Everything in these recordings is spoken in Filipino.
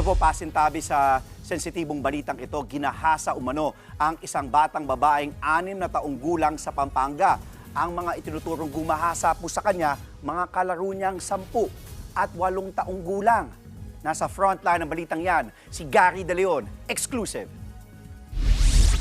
Ito po pasintabi sa sensitibong balitang ito, ginahasa umano ang isang batang babaeng anim na taong gulang sa Pampanga. Ang mga itinuturong gumahasa po sa kanya, mga kalaro niyang sampu at walong taong gulang. Nasa frontline ng balitang yan, si Gary De Leon, exclusive.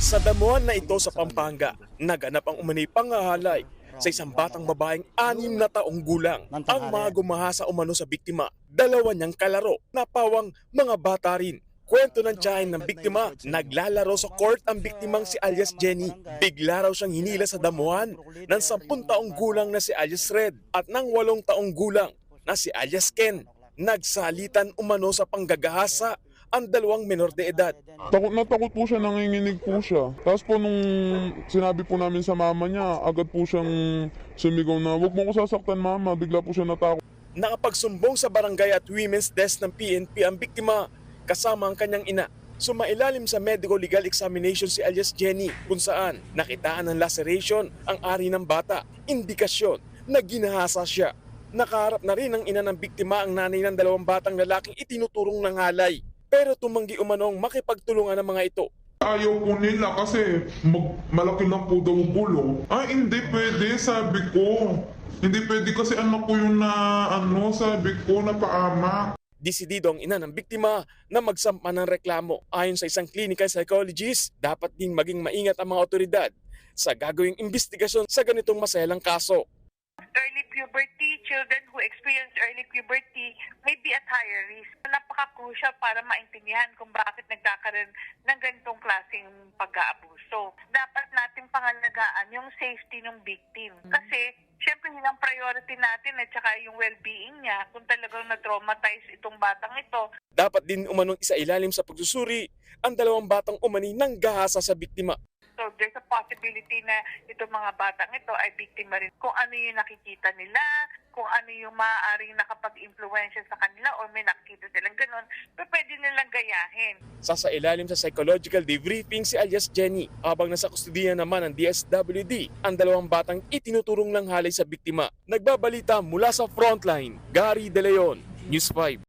Sa damuhan na ito sa Pampanga, naganap ang umano'y pangahalay sa isang batang babaeng anim na taong gulang. Ang mga gumahasa umano sa biktima, dalawa niyang kalaro na pawang mga bata rin. Kwento ng tiyahin ng biktima, naglalaro sa court ang biktimang si alias Jenny. Bigla raw siyang hinila sa damuhan ng sampung taong gulang na si alias Red at ng walong taong gulang na si alias Ken. Nagsalitan umano sa panggagahasa ang dalawang menor de edad. Takot na takot po siya, nanginginig po siya. Tapos po nung sinabi po namin sa mama niya, agad po siyang sumigaw na, huwag mo ko sasaktan mama, bigla po siya natakot. Nakapagsumbong sa barangay at women's desk ng PNP ang biktima kasama ang kanyang ina. Sumailalim sa medical legal examination si alias Jenny kung saan nakitaan ng laceration ang ari ng bata. Indikasyon na ginahasa siya. Nakaharap na rin ang ina ng biktima ang nanay ng dalawang batang lalaking itinuturong ng halay. Pero tumanggi umanong makipagtulungan ng mga ito. Ayaw po nila kasi mag, malaki lang po daw gulo. Ay, hindi pwede, sabi ko. Hindi pwede kasi anak ko yun na, ano, sabi ko, na paama. Disidido ang ina ng biktima na magsampa ng reklamo. Ayon sa isang clinical psychologist, dapat ding maging maingat ang mga otoridad sa gagawing investigasyon sa ganitong maselang kaso. Early puberty, children who experience early puberty may be at higher risk. Napaka-crucial para maintindihan kung bakit nagkakaroon ng ganitong klaseng pag-aabuso. Dapat natin pangalagaan yung safety ng victim. Kasi, syempre, yun ang priority natin at saka yung well-being niya. Kung talagang na-traumatize itong batang ito, Dapat din umanong isa ilalim sa pagsusuri ang dalawang batang umani ng gahasa sa biktima. So there's a possibility na itong mga batang ito ay biktima rin. Kung ano yung nakikita nila, kung ano yung maaaring nakapag-influensya sa kanila or may nakikita silang ganun, pero pwede nilang gayahin. Sasa ilalim sa psychological debriefing si alias Jenny habang nasa kustudiya naman ng DSWD ang dalawang batang itinuturong ng halay sa biktima. Nagbabalita mula sa frontline, Gary De Leon, News 5.